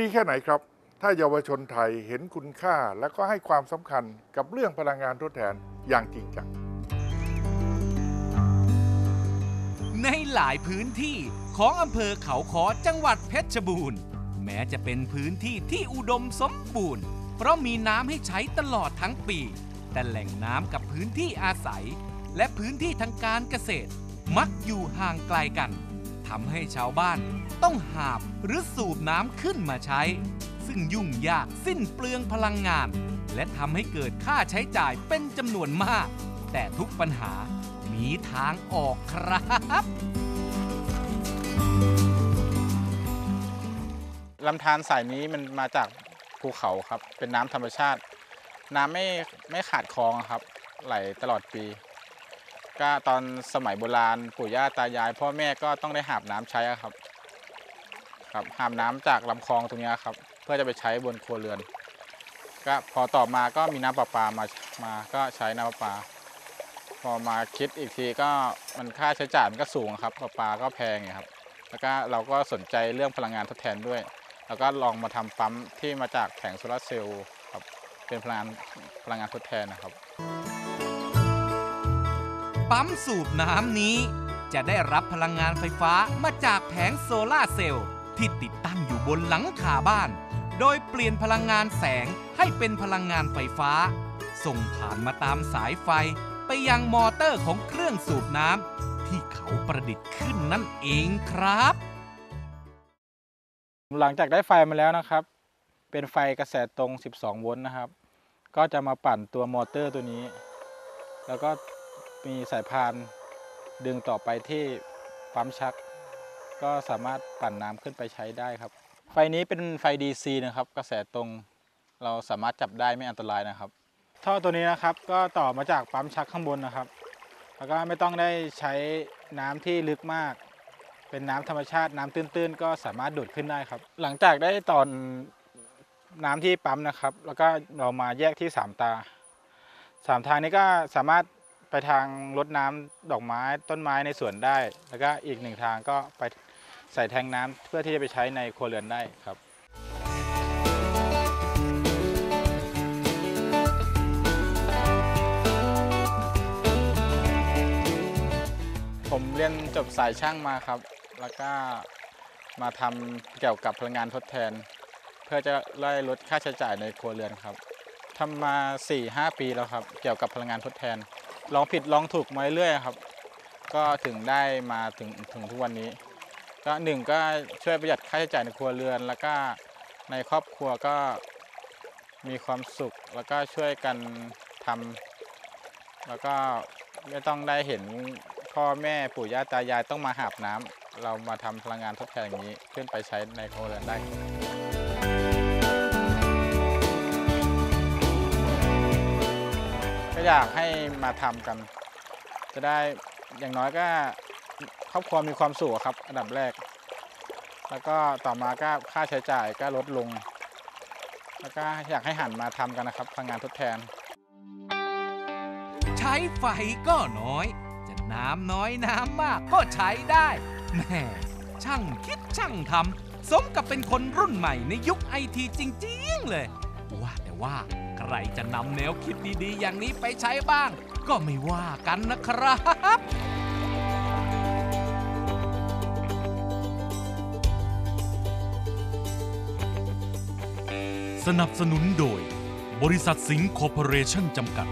ดีแค่ไหนครับ ถ้าเยาวชนไทยเห็นคุณค่าและก็ให้ความสำคัญกับเรื่องพลังงานทดแทนอย่างจริงจัง ในหลายพื้นที่ของอำเภอเขาขอจังหวัดเพชรบูรณ์ แม้จะเป็นพื้นที่ที่อุดมสมบูรณ์ เพราะมีน้ำให้ใช้ตลอดทั้งปี แต่แหล่งน้ำกับพื้นที่อาศัย และพื้นที่ทางการเกษตร มักอยู่ห่างไกลกันำให้ชาวบ้านต้องหาบหรือสูบน้ำขึ้นมาใช้ ซึ่งยุ่งยากสิ้นเปลืองพลังงาน และทำให้เกิดค่าใช้จ่ายเป็นจำนวนมาก แต่ทุกปัญหามีทางออกครับลำธารสายนี้มันมาจากภูเขาครับ เป็นน้ำธรรมชาติ น้ำไม่ไม่ขาดคลองครับ ไหลตลอดปี ก็ตอนสมัยโบราณปู่ย่าตายาย พ่อแม่ก็ต้องได้หาบน้ำใช้ครับ ครับหาบน้ำจากลำคลองตรงนี้ครับ เพื่อจะไปใช้บนครัวเรือน ก็พอต่อมาก็มีน้ำประปามามาก็ใช้น้ำประปา พอมาคิดอีกทีก็มันค่าใช้จ่ายมันก็สูงครับประปาก็แพงไงครับ แล้วก็เราก็สนใจเรื่องพลังงานทดแทนด้วย แล้วก็ลองมาทำปั๊มที่มาจากแผงโซลาร์เซลล์ครับเป็นพลังงานพลังงานทดแทนนะครับ ปั๊มสูบน้ำนี้ จะได้รับพลังงานไฟฟ้ามาจากแผงโซลาเซลล์ที่ติดตั้งอยู่บนหลังคาบ้าน โดยเปลี่ยนพลังงานแสงให้เป็นพลังงานไฟฟ้า ส่งผ่านมาตามสายไฟไปยังมอเตอร์ของเครื่องสูบน้ำที่เขาประดิษฐ์ขึ้นนั่นเองครับ หลังจากได้ไฟมาแล้วนะครับ เป็นไฟกระแสตรง 12 โวลต์นะครับ ก็จะมาปั่นตัวมอเตอร์ตัวนี้ แล้วก็ มีสายพานดึงต่อไปที่ปั๊มชัก ก็สามารถปั่นน้ำขึ้นไปใช้ได้ครับ ไฟนี้เป็นไฟ DC นะครับ กระแสตรงเราสามารถจับได้ไม่อันตรายนะครับ ท่อตัวนี้นะครับก็ต่อมาจากปั๊มชักข้างบนนะครับ แล้วก็ไม่ต้องได้ใช้น้ำที่ลึกมาก เป็นน้ำธรรมชาติน้ำตื้นๆ ก็สามารถดูดขึ้นได้ครับ หลังจากได้ตอนน้ำที่ปั๊มนะครับ แล้วก็เรามาแยกที่สามตาสามทางนี้ก็สามารถ ไปทางรดน้ำดอกไม้ต้นไม้ในสวนได้ แล้วก็อีกหนึ่งทางก็ไปใส่แทงน้ำเพื่อที่จะไปใช้ในครัวเรือนได้ครับผมเรียนจบสายช่างมาครับ แล้วก็มาทำเกี่ยวกับพลังงานทดแทน เพื่อจะไล่ลดค่าใช้จ่ายในครัวเรือนครับทำมา 4-5 ปีแล้วครับ เกี่ยวกับพลังงานทดแทน ลองผิดลองถูกมาเรื่อยครับ ก็ถึงได้มาถึงถึงทุกวันนี้ ก็หนึ่งก็ช่วยประหยัดค่าใช้จ่ายในครัวเรือน แล้วก็ในครอบครัวก็มีความสุข แล้วก็ช่วยกันทำแล้วก็ไม่ต้องได้เห็นพ่อแม่ปู่ย่าตายายต้องมาหาบน้ำเรามาทำพลังงานทดแทนอย่างนี้ขึ้นไปใช้ในครัวเรือนได้ครับก็อยากให้ มาทำกัน จะได้อย่างน้อยก็ครอบครัวมีความสุขครับ อันดับแรก แล้วก็ต่อมาก็ค่าใช้จ่ายก็ลดลง แล้วก็อยากให้หันมาทำกันนะครับพลังงานทดแทน ใช้ไฟก็น้อย จะน้ำน้อยน้ำมากก็ใช้ได้แหม่ช่างคิดช่างทำสมกับเป็นคนรุ่นใหม่ในยุคไอทีจริง ๆ เลย ว่าแต่ว่าใครจะนำแนวคิดดีๆ อย่างนี้ไปใช้บ้าง ก็ไม่ว่ากันนะครับสนับสนุนโดย บริษัทสิงห์คอร์ปอเรชั่นจำกัด